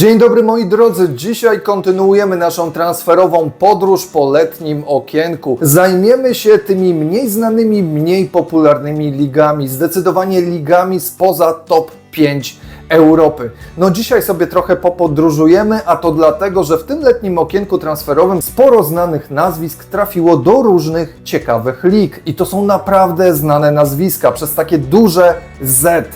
Dzień dobry moi drodzy, dzisiaj kontynuujemy naszą transferową podróż po letnim okienku. Zajmiemy się tymi mniej znanymi, mniej popularnymi ligami, zdecydowanie ligami spoza top 5 Europy. No dzisiaj sobie trochę popodróżujemy, a to dlatego, że w tym letnim okienku transferowym sporo znanych nazwisk trafiło do różnych ciekawych lig. I to są naprawdę znane nazwiska przez takie duże Z.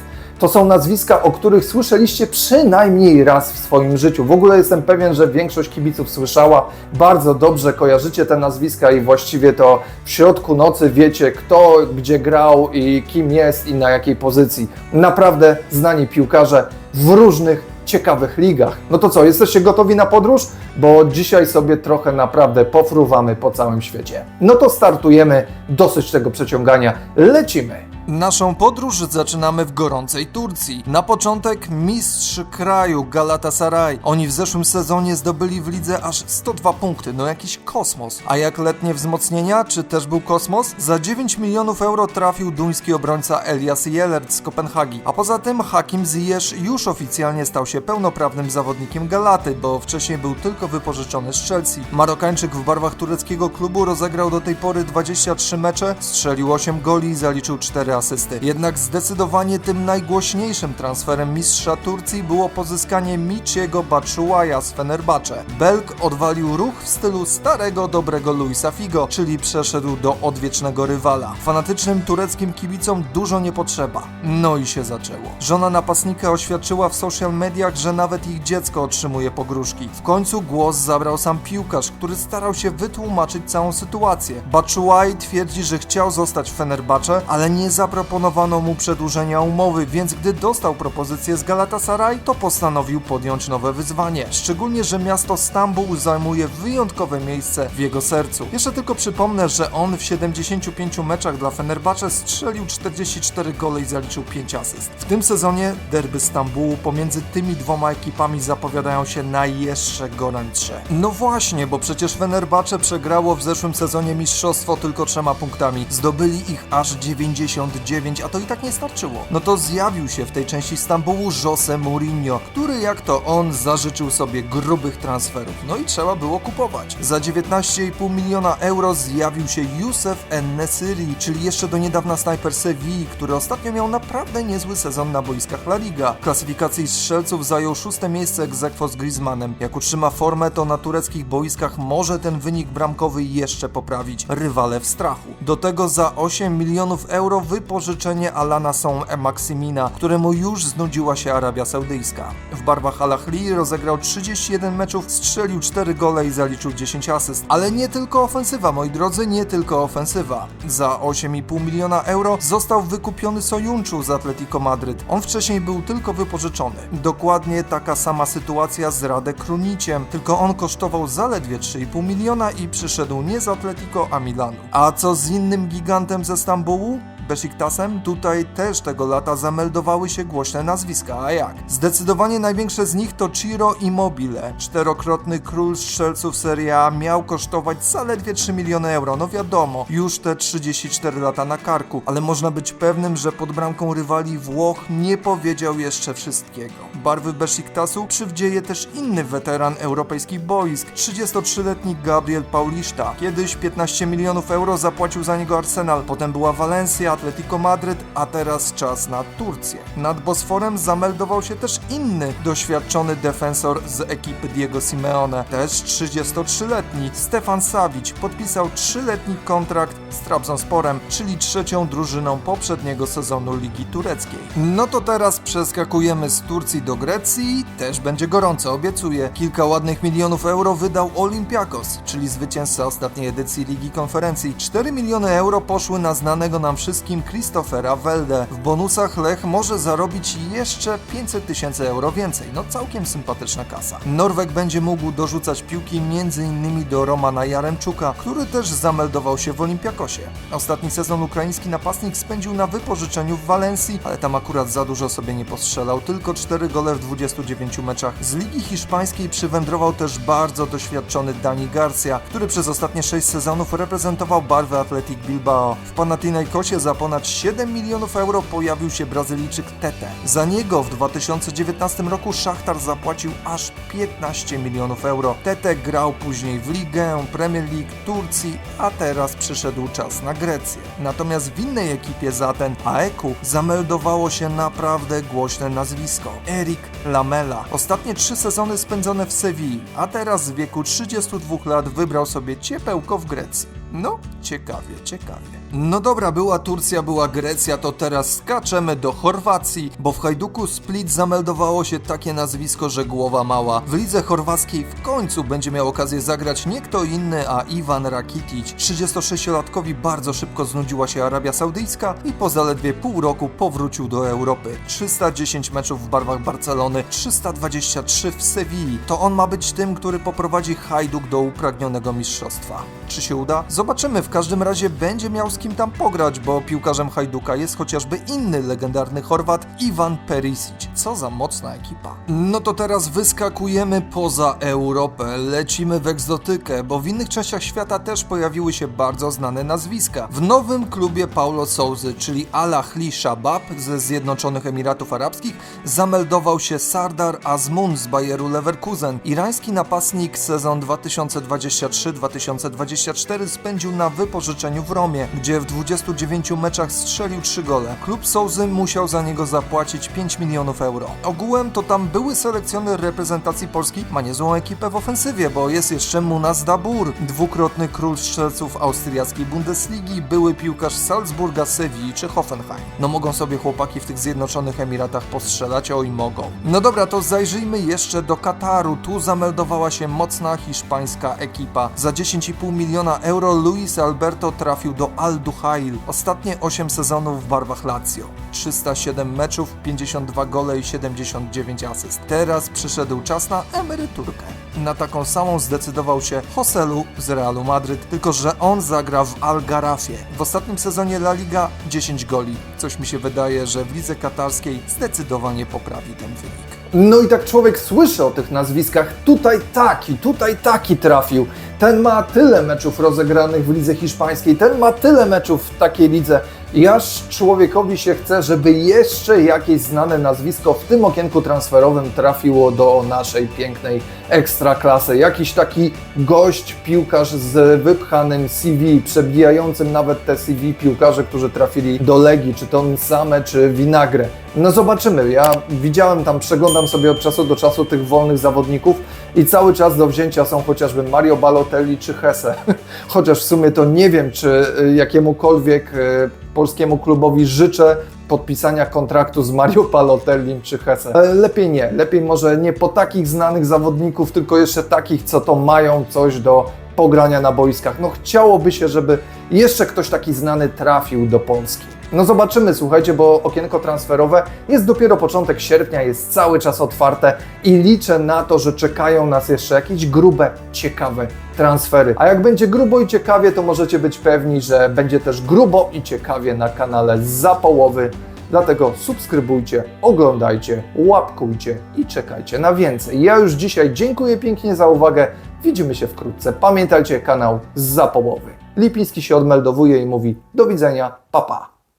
To są nazwiska, o których słyszeliście przynajmniej raz w swoim życiu. W ogóle jestem pewien, że większość kibiców słyszała. Bardzo dobrze kojarzycie te nazwiska i właściwie to w środku nocy wiecie, kto gdzie grał i kim jest i na jakiej pozycji. Naprawdę znani piłkarze w różnych ciekawych ligach. No to co, jesteście gotowi na podróż? Bo dzisiaj sobie trochę naprawdę pofruwamy po całym świecie. No to startujemy, dosyć tego przeciągania, lecimy. Naszą podróż zaczynamy w gorącej Turcji. Na początek mistrz kraju Galatasaray. Oni w zeszłym sezonie zdobyli w lidze aż 102 punkty, no jakiś kosmos. A jak letnie wzmocnienia, czy też był kosmos? Za 9 milionów euro trafił duński obrońca Elias Jelert z Kopenhagi. A poza tym Hakim Ziyech już oficjalnie stał się pełnoprawnym zawodnikiem Galaty, bo wcześniej był tylko wypożyczony z Chelsea. Marokańczyk w barwach tureckiego klubu rozegrał do tej pory 23 mecze, strzelił 8 goli i zaliczył 4 asysty. Jednak zdecydowanie tym najgłośniejszym transferem mistrza Turcji było pozyskanie Michiego Batshuaja z Fenerbahce. Belg odwalił ruch w stylu starego, dobrego Luisa Figo, czyli przeszedł do odwiecznego rywala. Fanatycznym tureckim kibicom dużo nie potrzeba. No i się zaczęło. Żona napastnika oświadczyła w social mediach, że nawet ich dziecko otrzymuje pogróżki. W końcu głos zabrał sam piłkarz, który starał się wytłumaczyć całą sytuację. Batshuayi twierdzi, że chciał zostać w Fenerbahce, ale nie zaproponowano mu przedłużenia umowy, więc gdy dostał propozycję z Galatasaray, to postanowił podjąć nowe wyzwanie. Szczególnie, że miasto Stambuł zajmuje wyjątkowe miejsce w jego sercu. Jeszcze tylko przypomnę, że on w 75 meczach dla Fenerbahce strzelił 44 gole i zaliczył 5 asyst. W tym sezonie derby Stambułu pomiędzy tymi dwoma ekipami zapowiadają się na jeszcze gorętsze. No właśnie, bo przecież Fenerbahce przegrało w zeszłym sezonie mistrzostwo tylko trzema punktami. Zdobyli ich aż 99, a to i tak nie starczyło. No to zjawił się w tej części Stambułu Jose Mourinho, który jak to on zażyczył sobie grubych transferów. No i trzeba było kupować. Za 19,5 miliona euro zjawił się Youssef En-Nesyri, czyli jeszcze do niedawna snajper Sevilla, który ostatnio miał naprawdę niezły sezon na boiskach La Liga. W klasyfikacji strzelców zajął szóste miejsce aequo z Griezmannem. Jak utrzyma formę, to na tureckich boiskach może ten wynik bramkowy jeszcze poprawić rywale w strachu. Do tego za 8 milionów euro wypożyczenie Alana Są Maximina, któremu już znudziła się Arabia Saudyjska. W barwach Al Ahly rozegrał 31 meczów, strzelił 4 gole i zaliczył 10 asyst. Ale nie tylko ofensywa, moi drodzy, nie tylko ofensywa. Za 8,5 miliona euro został wykupiony Sojunczu z Atletico Madryt. On wcześniej był tylko wypożyczony. Dokładnie taka sama sytuacja z Radek Kruniciem, tylko on kosztował zaledwie 3,5 miliona i przyszedł nie z Atletico, a Milanu. A co z innym gigantem ze Stambułu? Besiktasem, tutaj też tego lata zameldowały się głośne nazwiska, a jak? Zdecydowanie największe z nich to Ciro Immobile. Czterokrotny król strzelców Serie A miał kosztować zaledwie 3 miliony euro. No wiadomo, już te 34 lata na karku, ale można być pewnym, że pod bramką rywali Włoch nie powiedział jeszcze wszystkiego. Barwy Besiktasu przywdzieje też inny weteran europejskich boisk, 33-letni Gabriel Paulista. Kiedyś 15 milionów euro zapłacił za niego Arsenal, potem była Valencia, Atletico Madryt, a teraz czas na Turcję. Nad Bosforem zameldował się też inny doświadczony defensor z ekipy Diego Simeone, też 33-letni Stefan Savic podpisał 3-letni kontrakt z Trabzonsporem, czyli trzecią drużyną poprzedniego sezonu Ligi Tureckiej. No to teraz przeskakujemy z Turcji do Grecji, też będzie gorąco, obiecuję. Kilka ładnych milionów euro wydał Olympiakos, czyli zwycięzca ostatniej edycji Ligi Konferencji. 4 miliony euro poszły na znanego nam wszystkim Christophera Welde. W bonusach Lech może zarobić jeszcze 500 tysięcy euro więcej. No całkiem sympatyczna kasa. Norweg będzie mógł dorzucać piłki m.in. do Romana Jaremczuka, który też zameldował się w Olympiakosie. Ostatni sezon ukraiński napastnik spędził na wypożyczeniu w Walencji, ale tam akurat za dużo sobie nie postrzelał, tylko 4 gole w 29 meczach. Z Ligi Hiszpańskiej przywędrował też bardzo doświadczony Dani Garcia, który przez ostatnie 6 sezonów reprezentował barwy Athletic Bilbao. W Panathinaikosie za za ponad 7 milionów euro pojawił się Brazylijczyk Tete. Za niego w 2019 roku Szachtar zapłacił aż 15 milionów euro. Tete grał później w Ligę, Premier League, Turcji, a teraz przyszedł czas na Grecję. Natomiast w innej ekipie zaten AEK-u zameldowało się naprawdę głośne nazwisko. Erik Lamela. Ostatnie trzy sezony spędzone w Sewilli, a teraz w wieku 32 lat wybrał sobie ciepełko w Grecji. No, ciekawie, ciekawie. No dobra, była Turcja, była Grecja, to teraz skaczemy do Chorwacji, bo w Hajduku Split zameldowało się takie nazwisko, że głowa mała. W lidze chorwackiej w końcu będzie miał okazję zagrać nie kto inny, a Ivan Rakitic. 36-latkowi bardzo szybko znudziła się Arabia Saudyjska i po zaledwie pół roku powrócił do Europy. 310 meczów w barwach Barcelony, 323 w Sewilli. To on ma być tym, który poprowadzi Hajduk do upragnionego mistrzostwa. Czy się uda? Zobaczymy. W każdym razie będzie miał z kim tam pograć, bo piłkarzem Hajduka jest chociażby inny legendarny Chorwat Ivan Perisic. Co za mocna ekipa. No to teraz wyskakujemy poza Europę, lecimy w egzotykę, bo w innych częściach świata też pojawiły się bardzo znane nazwiska. W nowym klubie Paulo Souzy, czyli Al Ahli Shabab ze Zjednoczonych Emiratów Arabskich, zameldował się Sardar Azmun z Bayeru Leverkusen. Irański napastnik sezon 2023-2024 spędził na wypożyczeniu w Romie, gdzie w 29 meczach strzelił 3 gole. Klub Souzy musiał za niego zapłacić 5 milionów euro. Ogółem to tam były selekcjoner reprezentacji Polski, ma niezłą ekipę w ofensywie, bo jest jeszcze Munas Dabur, dwukrotny król strzelców austriackiej Bundesligi, były piłkarz Salzburga, Sewilli czy Hoffenheim. No mogą sobie chłopaki w tych Zjednoczonych Emiratach postrzelać, o i mogą. No dobra, to zajrzyjmy jeszcze do Kataru. Tu zameldowała się mocna hiszpańska ekipa. Za 10,5 miliona euro Luis Alberto trafił do Al Duhail. Ostatnie 8 sezonów w barwach Lazio. 307 meczów, 52 gole i 79 asyst. Teraz przyszedł czas na emeryturkę. Na taką samą zdecydował się Joselu z Realu Madryt, tylko że on zagra w Al Garafie. W ostatnim sezonie La Liga 10 goli. Coś mi się wydaje, że w lidze katarskiej zdecydowanie poprawi ten wynik. No i tak człowiek słyszy o tych nazwiskach, tutaj taki, tutaj taki trafił. Ten ma tyle meczów rozegranych w lidze hiszpańskiej, ten ma tyle meczów w takiej lidze. I aż człowiekowi się chce, żeby jeszcze jakieś znane nazwisko w tym okienku transferowym trafiło do naszej pięknej ekstraklasy. Jakiś taki gość, piłkarz z wypchanym CV, przebijającym nawet te CV piłkarze, którzy trafili do Legii, czy to same, czy Winagre. No zobaczymy. Ja widziałem tam, przeglądam sobie od czasu do czasu tych wolnych zawodników i cały czas do wzięcia są chociażby Mario Balotelli czy Hesse. Chociaż w sumie to nie wiem, czy y, jakiemukolwiek y, polskiemu klubowi życzę podpisania kontraktu z Mario Balotellim czy Hesse. Lepiej nie. Lepiej może nie po takich znanych zawodników, tylko jeszcze takich, co to mają coś do pogrania na boiskach. No chciałoby się, żeby jeszcze ktoś taki znany trafił do Polski. No zobaczymy, słuchajcie, bo okienko transferowe jest dopiero początek sierpnia, jest cały czas otwarte i liczę na to, że czekają nas jeszcze jakieś grube, ciekawe transfery. A jak będzie grubo i ciekawie, to możecie być pewni, że będzie też grubo i ciekawie na kanale za połowy. Dlatego subskrybujcie, oglądajcie, łapkujcie i czekajcie na więcej. Ja już dzisiaj dziękuję pięknie za uwagę. Widzimy się wkrótce. Pamiętajcie kanał za połowy. Lipiński się odmeldowuje i mówi do widzenia, papa. Pa.